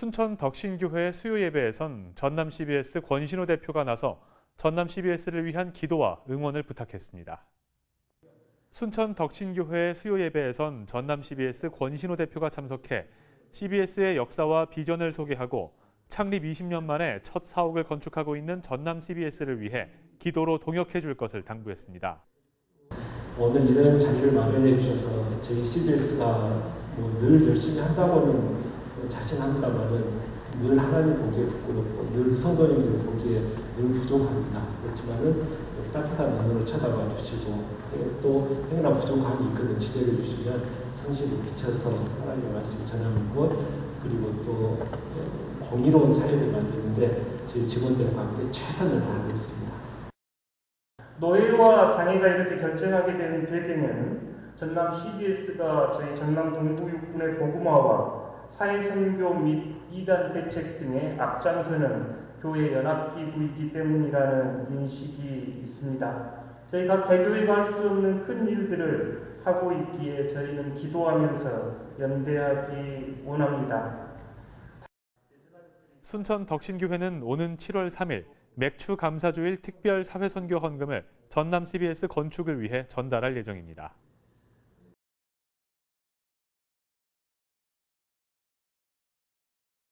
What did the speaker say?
순천 덕신교회 수요 예배에선 전남 CBS 권신호 대표가 나서 전남 CBS를 위한 기도와 응원을 부탁했습니다. 순천 덕신교회 수요 예배에선 전남 CBS 권신호 대표가 참석해 CBS의 역사와 비전을 소개하고 창립 20년 만에 첫 사옥을 건축하고 있는 전남 CBS를 위해 기도로 동역해 줄 것을 당부했습니다. 오늘 이런 자리를 마련해 주셔서 저희 CBS가 뭐 늘 열심히 한다고는 자신합니다만은 늘 하나님 보기에 부끄럽고 늘 성도님들 보기에 늘 부족합니다. 그렇지만은 따뜻한 눈으로 쳐다봐 주시고 예, 또 행여나 부족함이 있거든 지적해 주시면 성실히 비춰서 하나님의 말씀 전하는 것 그리고 또 예, 공의로운 사회를 만드는데 저희 직원들과 함께 최선을 다하겠습니다. 노예와 당회가 이렇게 결정하게 된 배경은 전남 CBS가 저희 전남 동부 육군의 보구마와 사회선교 및 이단 대책 등의 앞장서는 교회 연합기구이기 때문이라는 인식이 있습니다. 저희 각 개교회가 할 수 없는 큰 일들을 하고 있기에 저희는 기도하면서 연대하기 원합니다. 순천 덕신교회는 오는 7월 3일 맥추 감사주일 특별 사회선교 헌금을 전남 CBS 건축을 위해 전달할 예정입니다.